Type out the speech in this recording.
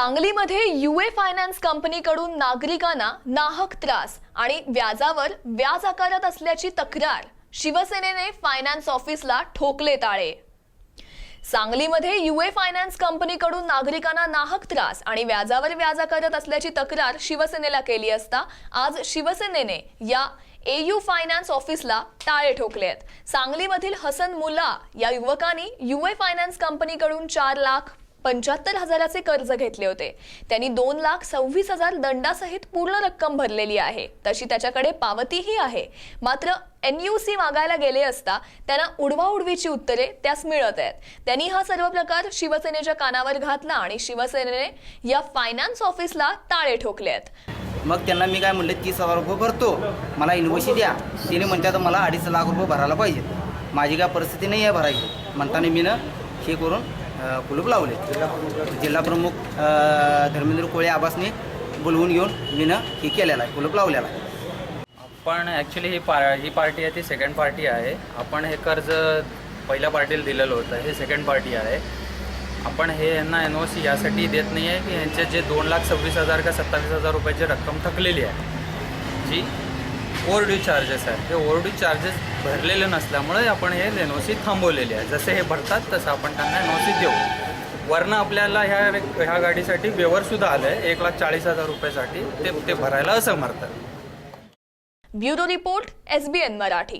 सांगलीमध्ये युए फायनान्स कंपनीकडून नागरिकांना नाहक त्रास आणि व्याजावर व्याज आकारत असल्याची तक्रार शिवसेनेने फायनान्स ऑफिसला ठोकले ताळे. सांगलीमध्ये युए फायनान्स कंपनीकडून नागरिकांना नाहक त्रास आणि व्याजावर व्याज आकारत असल्याची तक्रार शिवसेनेला केली असता आज शिवसेनेने या एयू फायनान्स ऑफिसला टाळे ठोकले आहेत. सांगलीमधील हसन मुला या युवकांनी युए फायनान्स कंपनीकडून चार लाख पंच्याहत्तर हजाराचे कर्ज घेतले होते. त्यांनी दोन लाख सव्वीस हजार दंडासहित पूर्ण रक्कम भरलेली आहे. तशी त्याच्याकडे पावतीही आहे. मात्र एनयूसी मागायला गेले असता त्यांना उडवाउडवीची उत्तरे त्यास मिळत आहेत. त्यांनी हा सर्व प्रकार शिवसेनेच्या कानावर घातला आणि शिवसेनेने या फायनान्स ऑफिसला ताळे ठोकले आहेत. मग त्यांना मी काय म्हणले तीस हजार रुपये भरतो. मला इन्व्हॉइस द्या. तिने म्हणतात मला अडीच लाख रुपये भरायला पाहिजे माझी काय परिस्थिती नाही आहे भरायची. म्हणताना मी ना हे करून कुलूप लावले. जिल्हाप्रमुख धर्मेंद्र कोळे आबासने बोलवून घेऊन मीनं हे केलेलं आहे कुलूप लावलेला आहे. पण ॲक्च्युली ही पा ही पार्टी आहे ती सेकंड पार्टी आहे. आपण हे कर्ज पहिल्या पार्टीला दिलेलं होतं हे सेकंड पार्टी आहे. आपण हे यांना एन ओ सी यासाठी देत नाही आहे की यांचे जे दोन लाख सव्वीस हजार का सत्तावीस हजार रुपयाची रक्कम थकलेली आहे. जी ओव्हरड्यू चार्जेस आहे हे ओव्हरड्यू चार्जेस भरलेले नसल्यामुळे आपण हे एनओसी थांबवलेली आहे. जसे हे भरतात तसं आपण त्यांना एन देऊ. वरनं आपल्याला ह्या ह्या गाडीसाठी वेवरसुद्धा आलं आहे एक लाख चाळीस हजार रुपयासाठी. ते ते भरायला असं मारतात ब्युरो रिपोर्ट एसबीएन मराठी.